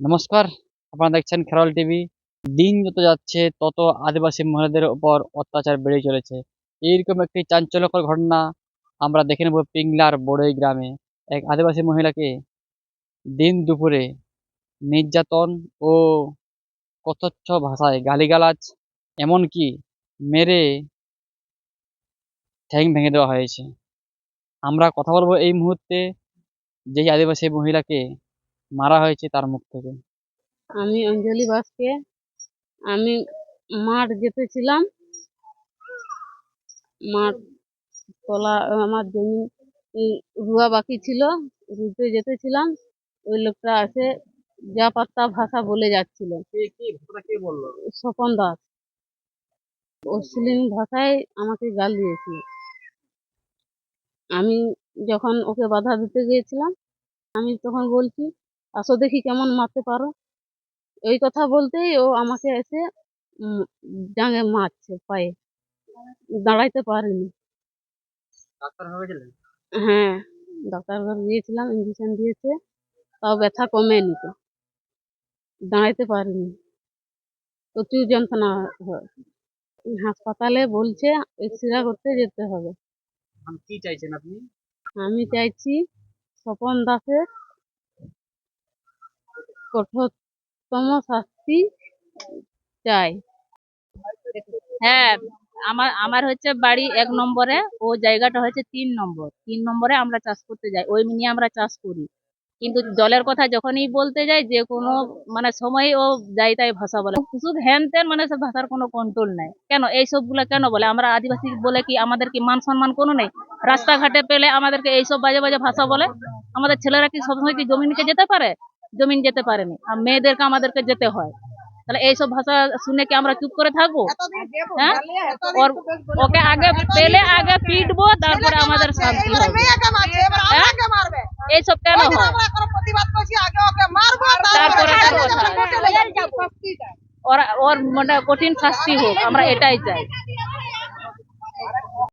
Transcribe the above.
নমস্কার, আপনারা দেখছেন খেরল টিভি। দিন যত যাচ্ছে, তত আদিবাসী মহিলাদের উপর অত্যাচার বেড়ে চলেছে। এইরকম একটি চাঞ্চল্যকর ঘটনা আমরা দেখে নেব পিংলার বড়ই গ্রামে। এক আদিবাসী মহিলাকে দিন দুপুরে নির্যাতন ও কথচ্ছ ভাষায় গালিগালাজ, এমনকি মেরে ঠ্যাং ভেঙে দেওয়া হয়েছে। আমরা কথা বলব এই মুহূর্তে যেই আদিবাসী মহিলাকে মারা হয়েছে তার মুখ থেকে। আমি অঞ্জলি বাসকে আমি মাঠ যেতেছিলাম মাঠ তলা আমার জমি রুয়া বাকি ছিল রুতে যেতেছিলাম ওই লোকটা এসে যা পাত্তা ভাষা বলে যাচ্ছিল। স্বপন দাস। অশ্লীল ভাষায় আমাকে গাল দিয়েছিল। আমি যখন ওকে বাধা দিতে গিয়েছিলাম আমি তখন বলছি আসো দেখি কেমন মারতে পারো। এই কথা বলতেই ও আমাকে এসে ডাঙে মারছে পায়ে। দাঁড়াইতে পারিনি। হ্যাঁ ডাক্তার ঘর গিয়েছিলাম ইঞ্জেকশন দিয়েছে তাও ব্যথা কমেনি তো। দাঁড়াইতে পারিনি। প্রচুর যন্ত্রণা হয়। হাসপাতালে বলছে এক্স রে করতে যেতে হবে। কি চাইছেন আপনি? আমি চাইছি স্বপন দাসের কঠোরতম শাস্তি চাই। হ্যাঁ আমার আমার হচ্ছে বাড়ি এক নম্বরে, ও জায়গাটা হচ্ছে তিন নম্বর। তিন নম্বরে আমরা চাষ করতে যাই, ওই নিয়ে আমরা চাষ করি। কিন্তু জলের কথা যখনই বলতে যাই, যে কোনো মানে সময় ও যাই তাই ভাষা বলে। শুধু হ্যান ত্যান মানে সব ভাষার কোনো কন্ট্রোল নাই। কেন, এই সবগুলা কেন বলে? আমরা আদিবাসী বলে কি আমাদের কি মান সম্মান কোনো নেই? রাস্তাঘাটে পেলে আমাদেরকে এইসব বাজে বাজে ভাষা বলে? আমাদের ছেলেরা কি সবসময় কি জমি নিতে যেতে পারে? জমিন যেতে পারেনি আর মেয়েদেরকে আমাদেরকে যেতে হয়। তাহলে এইসব ভাষা শুনে কি আমরা চুপ করে থাকব? হ্যাঁ? ওর ওকে আগে পেলে আগে পিটবো তারপরে আমাদের শান্তি হবে। হ্যাঁ? এইসব কেন হয়? তারপরে তার কথা। ওর ওর মানে কঠিন শাস্তি হোক আমরা এটাই চাই।